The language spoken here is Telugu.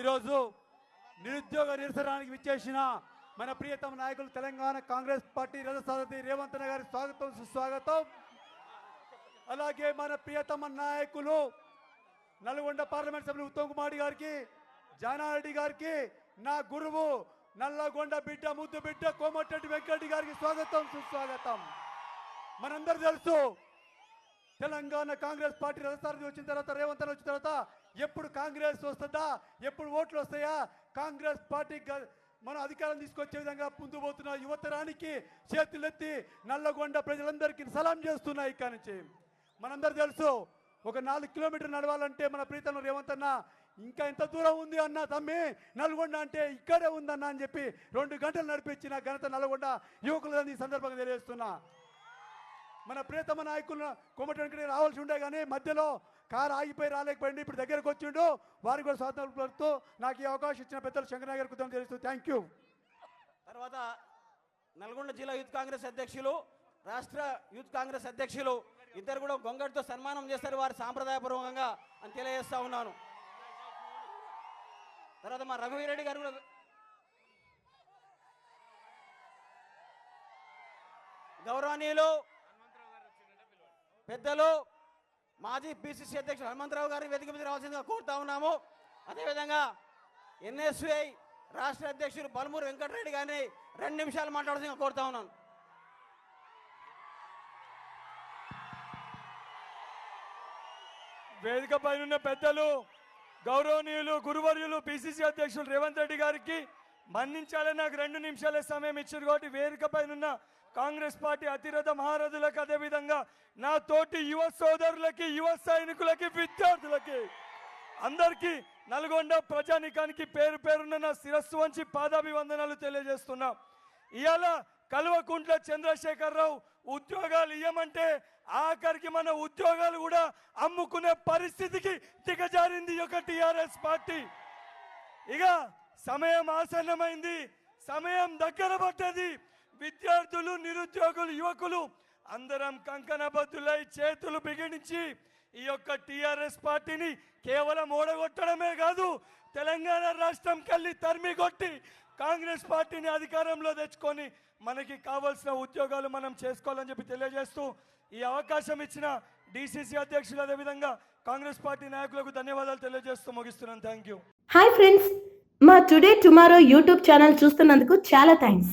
ఈరోజు నిరుద్యోగ నిరసనానికి విచ్చేసిన మన ప్రియతమ నాయకులు తెలంగాణ కాంగ్రెస్ పార్టీ రథసారథి రేవంత్ గారి స్వాగతం సుస్వాగతం. అలాగే మన ప్రియతమ నాయకులు నల్గొండ పార్లమెంట్ సభ్యులు ఉత్తమ్ కుమార్ గారికి జానారెడ్డి గారికి నా గురువు నల్లగొండ బిడ్డ ముద్దు బిడ్డ కోమటిరెడ్డి వెంకటరెడ్డి గారికి స్వాగతం సుస్వాగతం. మనందరూ తెలుసు తెలంగాణ కాంగ్రెస్ పార్టీ రథసారథి వచ్చిన తర్వాత రేవంత్ వచ్చిన తర్వాత ఎప్పుడు కాంగ్రెస్ వస్తుందా? ఎప్పుడు ఓట్లు వస్తాయా? కాంగ్రెస్ పార్టీ మన అధికారం తీసుకొచ్చే విధంగా ముందు పోతున్న యువతరానికి చేతులెత్తి నల్లగొండ ప్రజలందరికీ సలాం చేస్తున్నా ఇక్కడి నుంచి మనందరూ తెలుసు ఒక నాలుగు కిలోమీటర్లు నడవాలంటే మన ప్రీతం రేవంత్ అన్న ఇంకా ఎంత దూరం ఉంది అన్న తమ్మి? నల్గొండ అంటే ఇక్కడే ఉందన్న అని చెప్పి రెండు గంటలు నడిపించిన ఘనత నల్గొండ యువకులని ఈ సందర్భంగా తెలియజేస్తున్నా. మన ప్రియతమ నాయకులు కోమటికి రావాల్సి ఉండే కానీ మధ్యలో కారు ఆగిపోయి రాలేకపోయింది. ఇప్పుడు దగ్గరకు వచ్చిండు. వారికి కూడా స్వాతంత్రం పడుతూ నాకు ఈ అవకాశం ఇచ్చిన పెద్దలు శంకరయ్య గారికి కృతజ్ఞతలు తెలుస్తూ థ్యాంక్ యూ. తర్వాత నల్గొండ జిల్లా యూత్ కాంగ్రెస్ అధ్యక్షులు రాష్ట్ర యూత్ కాంగ్రెస్ అధ్యక్షులు ఇద్దరు కూడా గొంగడితో సన్మానం చేస్తారు వారి సాంప్రదాయపూర్వకంగా అని తెలియజేస్తా ఉన్నాను. తర్వాత మా రఘువీరెడ్డి గారు కూడా గౌరవనీయులు పెద్దలు మాజీ పిసిసి అధ్యక్షులు హనుమంతరావు గారిని వేదిక మీద రావాల్సిందిగా కోరుతా ఉన్నాము. అదేవిధంగా ఎన్ఎస్ఐ రాష్ట్ర అధ్యక్షుడు బలమూరు వెంకటరెడ్డి గారిని రెండు నిమిషాలు మాట్లాడాల్సిందిగా కోరుతా ఉన్నాను. వేదిక పైన పెద్దలు గౌరవనీయులు గురువర్యులు పిసిసి అధ్యక్షులు రేవంత్ రెడ్డి గారికి మన్నించాలని నాకు రెండు నిమిషాలే సమయం ఇచ్చారు కాబట్టి వేదిక పైన కాంగ్రెస్ పార్టీ అతిరథ మహారథులకు అదేవిధంగా నా తోటి యువ సోదరులకి యువ సైనికులకి విద్యార్థులకి అందరికీ నల్గొండ ప్రజానికానికి పేరు పేరున్న నా శిరస్సు వంచి పాదాభివందనాలు తెలియజేస్తున్నా. ఇవాళ కల్వకుంట్ల చంద్రశేఖరరావు ఉద్యోగాలు ఇవ్వమంటే ఆఖరికి మన ఉద్యోగాలు కూడా అమ్ముకునే పరిస్థితికి దిగజారింది ఒక టిఆర్ఎస్ పార్టీ. ఇక సమయం ఆసన్నమైంది సమయం దగ్గర పడ్డది. విద్యార్థులు నిరుద్యోగులు యువకులు అందరం కంకణబద్దులై చేతులు బిగించి ఈ యొక్క టిఆర్ఎస్ పార్టీని కేవలం ఓడగొట్టడమే కాదు తెలంగాణ రాష్ట్రం కల్లి తరిమి కొట్టి కాంగ్రెస్ పార్టీని అధికారంలో తెచ్చుకొని మనకి కావాల్సిన ఉద్యోగాలు మనం చేసుకోవాలని చెప్పి తెలియజేస్తూ ఈ అవకాశం ఇచ్చిన డిసిసి అధ్యక్షులు అదేవిధంగా కాంగ్రెస్ పార్టీ నాయకులకు ధన్యవాదాలు తెలియజేస్తూ ముగిస్తున్నాను. Thank you. హాయ్ ఫ్రెండ్స్ మా టుడే టుమారో యూట్యూబ్ ఛానల్ చూస్తున్నందుకు చాలా థ్యాంక్స్.